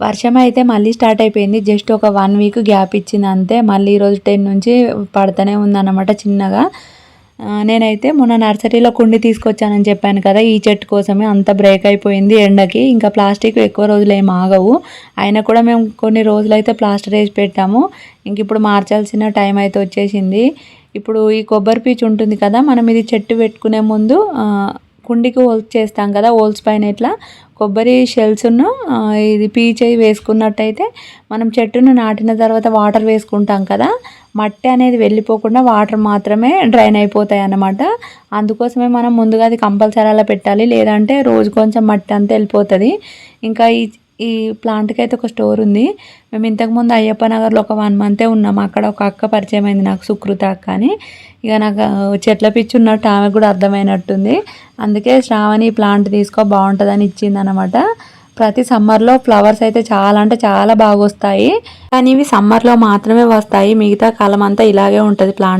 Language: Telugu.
వర్షం అయితే మళ్ళీ స్టార్ట్ అయిపోయింది. జస్ట్ ఒక వన్ వీక్ గ్యాప్ ఇచ్చింది అంతే. మళ్ళీ ఈరోజు టెన్ నుంచి పడుతూనే ఉందన్నమాట చిన్నగా. నేనైతే మొన్న నర్సరీలో కుండి తీసుకొచ్చానని చెప్పాను కదా ఈ చెట్టు కోసమే అంత బ్రేక్ అయిపోయింది ఎండకి. ఇంకా ప్లాస్టిక్ ఎక్కువ రోజులు ఏం ఆగవు. అయినా కూడా మేము కొన్ని రోజులు అయితే ప్లాస్టర్ వేసి పెట్టాము. ఇంక ఇప్పుడు మార్చాల్సిన టైం అయితే వచ్చేసింది. ఇప్పుడు ఈ కొబ్బరి పీచు ఉంటుంది కదా మనం ఇది చెట్టు పెట్టుకునే ముందు కుండికి హోల్స్ చేస్తాం కదా హోల్స్ పైన ఇట్లా కొబ్బరి షెల్స్ను ఇది పీచ్ వేసుకున్నట్టయితే మనం చెట్టును నాటిన తర్వాత వాటర్ వేసుకుంటాం కదా మట్టి అనేది వెళ్ళిపోకుండా వాటర్ మాత్రమే డ్రైన్ అయిపోతాయి అన్నమాట. అందుకోసమే మనం ముందుగా అది కంపల్సరీ అలా పెట్టాలి లేదంటే రోజు కొంచెం మట్టి అంతా వెళ్ళిపోతుంది. ఇంకా ఈ ఈ ప్లాంట్కి అయితే ఒక స్టోర్ ఉంది. మేము ఇంతకుముందు అయ్యప్ప నగర్లో ఒక వన్ మంతే ఉన్నాం. అక్కడ ఒక అక్క పరిచయం అయింది నాకు సుకృత అక్క అని. ఇక నాకు చెట్ల పిచ్చి ఉన్నట్టు ఆమెకు కూడా అర్థమైనట్టుంది. అందుకే శ్రావణి ప్లాంట్ తీసుకో బాగుంటుందని ఇచ్చింది అనమాట ప్రతి సమ్మర్లో ఫ్లవర్స్ అయితే చాలా అంటే చాలా బాగా వస్తాయి కానీ ఇవి సమ్మర్లో మాత్రమే వస్తాయి. మిగతా కాలం అంతా ఇలాగే ఉంటుంది ప్లాంట్.